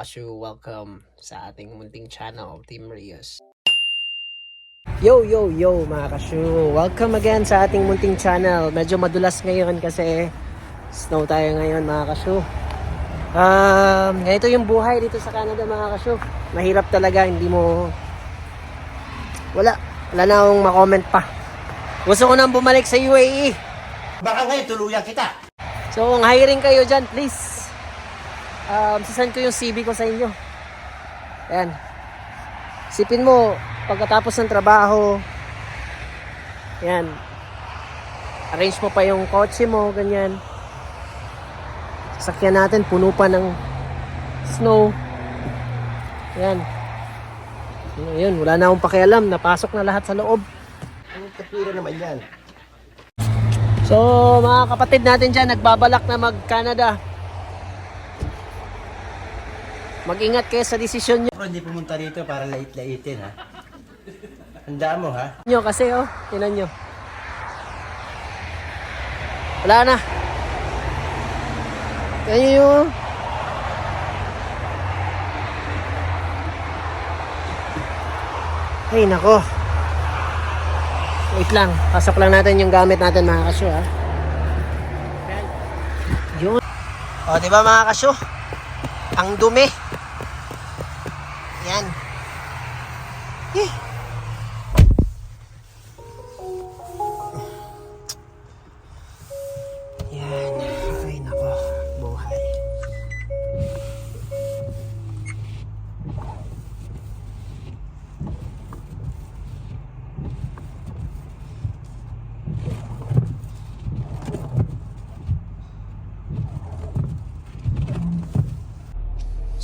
Kasyu! Welcome sa ating munting channel, Team Rios. Yo, yo, yo mga kasyu! Welcome again sa ating munting channel. Medyo madulas ngayon kasi snow tayo ngayon mga kasyu. Um, ganito yung buhay dito sa Canada mga kasyu. Mahirap talaga, hindi mo... Wala. Wala na akong makomment pa. Gusto ko nang bumalik sa UAE. Baka ngayon tuluyan kita. So, kung hiring kayo dyan, please. Um, sasend ko yung CV ko sa inyo. Ayan. Sipin mo, pagkatapos ng trabaho, yan. Arrange mo pa yung kotse mo, ganyan. Sasakyan natin, puno pa ng snow. Yan. Yun, wala na akong pakialam. Napasok na lahat sa loob. Ang kapira naman yan. So, mga kapatid natin dyan, nagbabalak na mag-Canada. Mag-ingat kayo sa desisyon nyo. Hindi pumunta rito para lait-laitin ha. Handa mo ha. nyo kasi, oh. Tinan nyo. Wala na. Nyo yung... Ay, nako. Wait lang. Pasok lang natin yung gamit natin, mga kasyo, ha. Yun. O, di ba, mga kasyo? Ang dumi.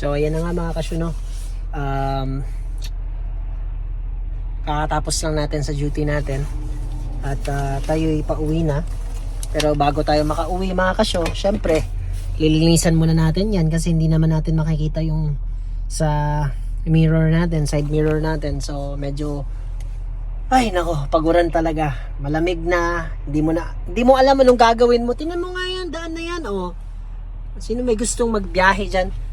So, ayan na nga mga kasyuno. Um, kakatapos lang natin sa duty natin. At uh, tayo'y pauwi na. Pero bago tayo makauwi mga kasyo, syempre, lilinisan muna natin yan kasi hindi naman natin makikita yung sa mirror natin, side mirror natin. So, medyo ay nako, paguran talaga. Malamig na, hindi mo na hindi mo alam anong gagawin mo. Tingnan mo nga yan, daan na yan, oh. Sino may gustong magbiyahe diyan?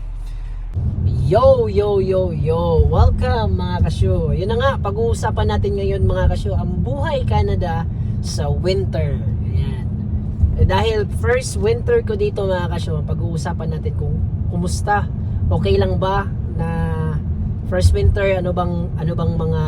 Yo, yo, yo, yo! Welcome mga kasyo! Yun na nga, pag-uusapan natin ngayon mga kasyo, ang buhay Canada sa winter. Ayan. Eh, dahil first winter ko dito mga kasyo, pag-uusapan natin kung kumusta, okay lang ba na first winter, ano bang, ano bang mga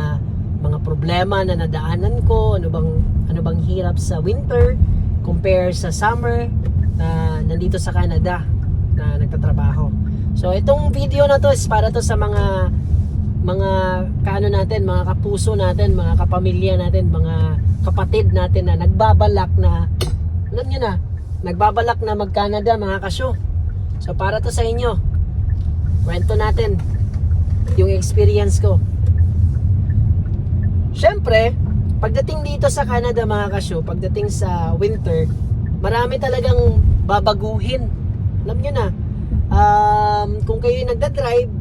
mga problema na nadaanan ko, ano bang, ano bang hirap sa winter compare sa summer na nandito sa Canada na nagtatrabaho. So itong video na to is para to sa mga mga kaano natin, mga kapuso natin, mga kapamilya natin, mga kapatid natin na nagbabalak na alam niyo na, nagbabalak na mag-Canada mga kasyo. So para to sa inyo. Kwento natin yung experience ko. Siyempre, pagdating dito sa Canada mga kasyo, pagdating sa winter, marami talagang babaguhin. Alam nyo na, um, kung kayo nagda-drive,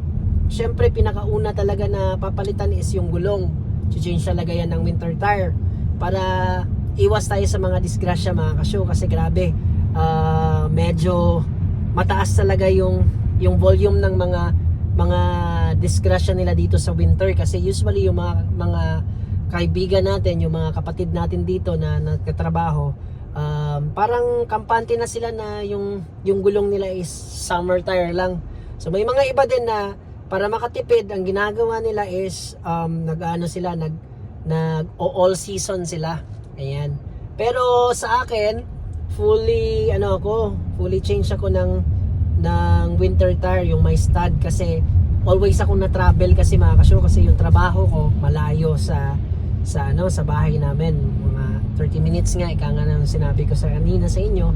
syempre pinakauna talaga na papalitan is yung gulong. Change talaga yan ng winter tire para iwas tayo sa mga disgrasya mga kasyo kasi grabe ah, medyo mataas talaga yung yung volume ng mga mga disgrasya nila dito sa winter kasi usually yung mga mga kaibigan natin, yung mga kapatid natin dito na nagtatrabaho, um, parang kampante na sila na yung yung gulong nila is summer tire lang. So may mga iba din na para makatipid, ang ginagawa nila is um, nag-ano sila, nag nag all season sila. Ayan. Pero sa akin, fully ano ako, fully change ako ng ng winter tire, yung my stud kasi always ako na travel kasi mga kasyo kasi yung trabaho ko malayo sa sa ano sa bahay namin 30 minutes nga ika nga nang sinabi ko sa kanina sa inyo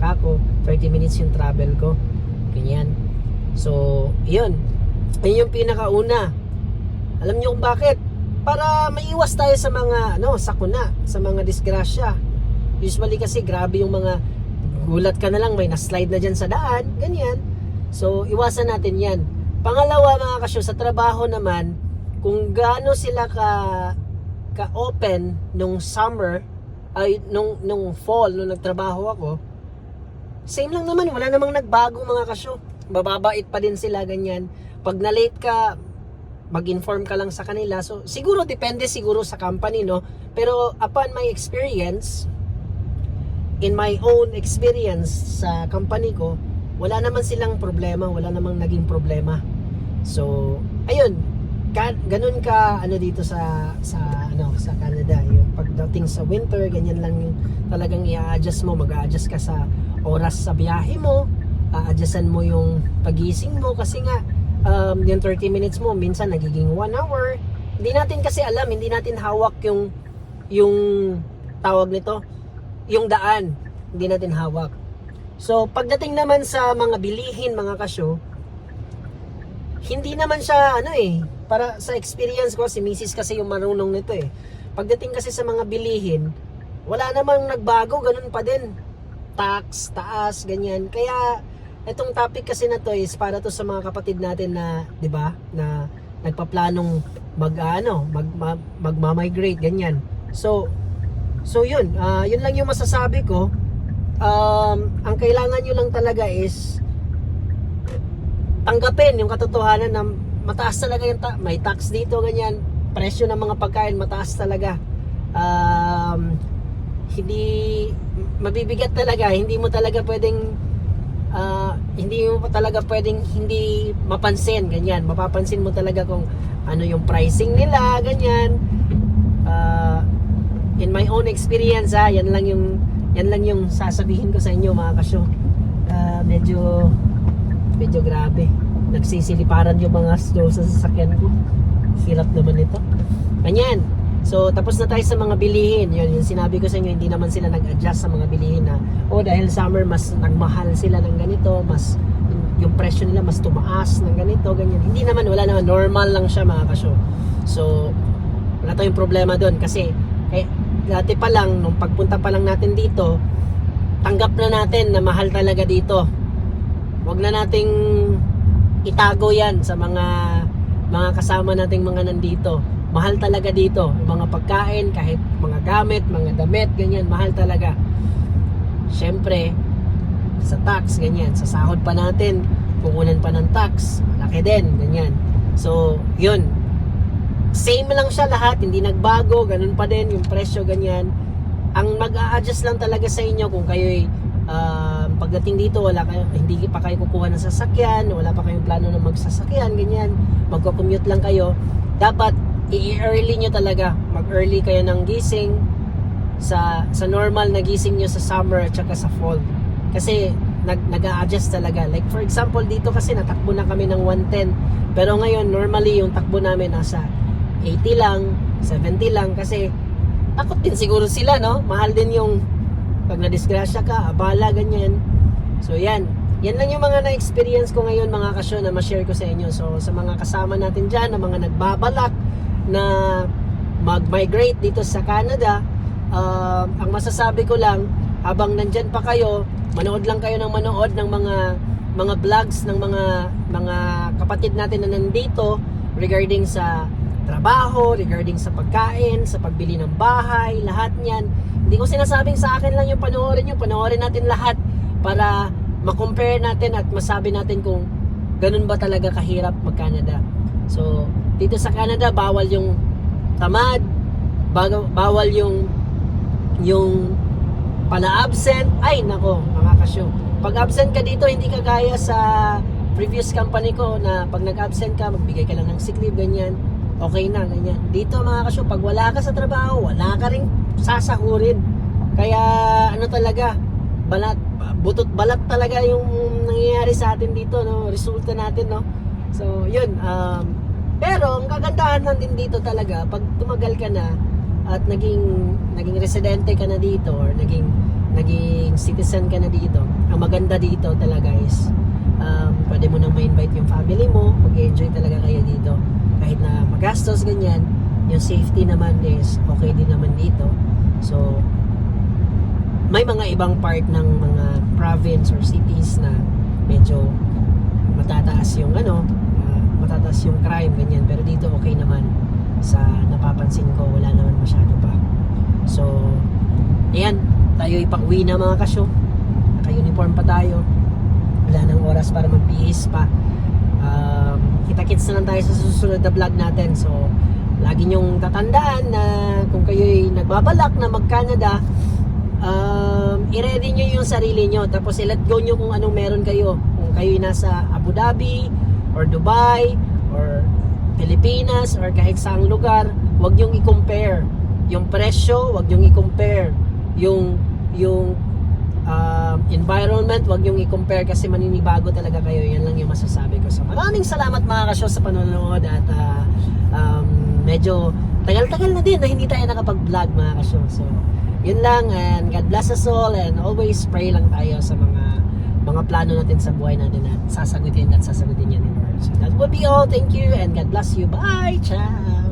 kako 30 minutes yung travel ko. Ganyan. So yun. Yun yung pinakauna. Alam niyo kung bakit? Para maiwas tayo sa mga ano sakuna sa mga disgrasya. Usually kasi grabe yung mga gulat ka na lang may na-slide na dyan sa daan ganyan. So iwasan natin yan. Pangalawa mga kasyo sa trabaho naman kung gaano sila ka ka-open nung summer ay nung nung fall nung nagtrabaho ako same lang naman wala namang nagbago mga kasyo mababait pa din sila, ganyan. Pag na-late ka, mag-inform ka lang sa kanila. So, siguro, depende siguro sa company, no? Pero, upon my experience, in my own experience sa company ko, wala naman silang problema, wala namang naging problema. So, ayun, ka, ganun ka ano dito sa sa ano sa Canada, yung pagdating sa winter, ganyan lang yung talagang i-adjust mo, mag-adjust ka sa oras sa biyahe mo, a-adjustan mo yung pagising mo kasi nga um, yung 30 minutes mo minsan nagiging 1 hour. Hindi natin kasi alam, hindi natin hawak yung yung tawag nito, yung daan. Hindi natin hawak. So, pagdating naman sa mga bilihin, mga kasyo, hindi naman siya, ano eh, para sa experience ko, si Mrs. kasi yung marunong nito eh. Pagdating kasi sa mga bilihin, wala namang nagbago, ganun pa din. Tax, taas, ganyan. Kaya, itong topic kasi na to is para to sa mga kapatid natin na, di ba, na nagpaplanong mag, ano, mag, ma- magmamigrate, ganyan. So, so yun, ah, yun lang yung masasabi ko. Um, ang kailangan nyo lang talaga is tanggapin yung katotohanan na mataas talaga yung ta- may tax dito ganyan. Presyo ng mga pagkain mataas talaga. Um, hindi mabibigat talaga. Hindi mo talaga pwedeng ah, hindi mo talaga pwedeng hindi mapansin ganyan. Mapapansin mo talaga kung ano yung pricing nila ganyan. Ah, in my own experience ha yan lang yung yan lang yung sasabihin ko sa inyo mga kasyo. Ah, medyo medyo grabe nagsisiliparan yung mga snow sa sasakyan ko. Hirap naman ito. Ganyan. So tapos na tayo sa mga bilihin. Yun yung sinabi ko sa inyo hindi naman sila nag-adjust sa mga bilihin na oh dahil summer mas nagmahal sila ng ganito mas yung presyo nila mas tumaas ng ganito ganyan. Hindi naman wala naman. Normal lang siya mga kasyo. So wala tayong problema doon. Kasi eh, dati pa lang nung pagpunta pa lang natin dito tanggap na natin na mahal talaga dito. Wag na nating itago yan sa mga mga kasama nating mga nandito. Mahal talaga dito yung mga pagkain kahit mga gamit mga damit ganyan mahal talaga. Syempre sa tax ganyan sa sahod pa natin kukunan pa ng tax malaki din ganyan. So yun. Same lang siya lahat hindi nagbago ganun pa din yung presyo ganyan. Ang mag-a-adjust lang talaga sa inyo kung kayo pagdating dito wala kayo hindi pa kayo kukuha ng sasakyan wala pa kayong plano na magsasakyan ganyan. Magko-commute lang kayo. Dapat i-early nyo talaga. Mag-early kayo ng gising sa sa normal na gising nyo sa summer at saka sa fall. Kasi nag nag-a-adjust talaga. Like for example dito kasi natakbo na kami ng 110 pero ngayon normally yung takbo namin nasa 80 lang 70 lang. Kasi takot din siguro sila no? Mahal din yung pag na-disgrasya ka abala ganyan so yan. Yan lang yung mga na-experience ko ngayon mga kasyo na ma-share ko sa inyo. So sa mga kasama natin dyan na mga nagbabalak na mag-migrate dito sa Canada uh, ang masasabi ko lang habang nandyan pa kayo manood lang kayo ng manood ng mga mga vlogs ng mga mga kapatid natin na nandito regarding sa trabaho, regarding sa pagkain, sa pagbili ng bahay, lahat niyan. Hindi ko sinasabing sa akin lang yung panoorin nyo, panoorin natin lahat para makompare natin at masabi natin kung ganun ba talaga kahirap mag-Canada. So, dito sa Canada, bawal yung tamad, bawal yung yung pala-absent. Ay, nako, mga kasyo. Pag absent ka dito, hindi ka gaya sa previous company ko na pag nag-absent ka, magbigay ka lang ng sick leave, ganyan. Okay na, ganyan. Dito, mga kasyo, pag wala ka sa trabaho, wala ka rin sasahurin. Kaya, ano talaga, balat, butot balat talaga yung nangyayari sa atin dito, no? Resulta natin, no? So, yun. Um, pero, ang kagandahan lang din dito talaga, pag tumagal ka na, at naging naging residente ka na dito or naging naging citizen ka na dito ang maganda dito talaga is um, pwede mo nang ma-invite yung family mo mag-enjoy talaga kayo dito kahit na magastos ganyan yung safety naman is okay din naman dito so may mga ibang part ng mga province or cities na medyo matataas yung ano uh, matataas yung crime ganyan. Pero dito okay naman. Sa napapansin ko wala naman masyado pa. So ayan. Tayo ipauwi na mga kasyo. Naka uniform pa tayo. Wala ng oras para magbihis pa. Um, kita-kits na lang tayo sa susunod na vlog natin. So, lagi nyong tatandaan na kung kayo'y nagbabalak na mag-Canada, um, i-ready nyo yung sarili nyo. Tapos i-let go nyo kung anong meron kayo. Kung kayo'y nasa Abu Dhabi, or Dubai, or Pilipinas, or kahit saang lugar, wag nyong i-compare. Yung presyo, wag nyong i-compare. Yung, yung um, environment, wag yung i-compare kasi maninibago talaga kayo. Yan lang yung masasabi ko. So, maraming salamat mga kasyo sa panonood at ah, um, medyo tagal-tagal na din na hindi tayo nakapag-vlog mga kasyo. So, yun lang and God bless us all and always pray lang tayo sa mga mga plano natin sa buhay natin at sasagutin at sasagutin yan ni Lord. So, that would be all. Thank you and God bless you. Bye! Ciao!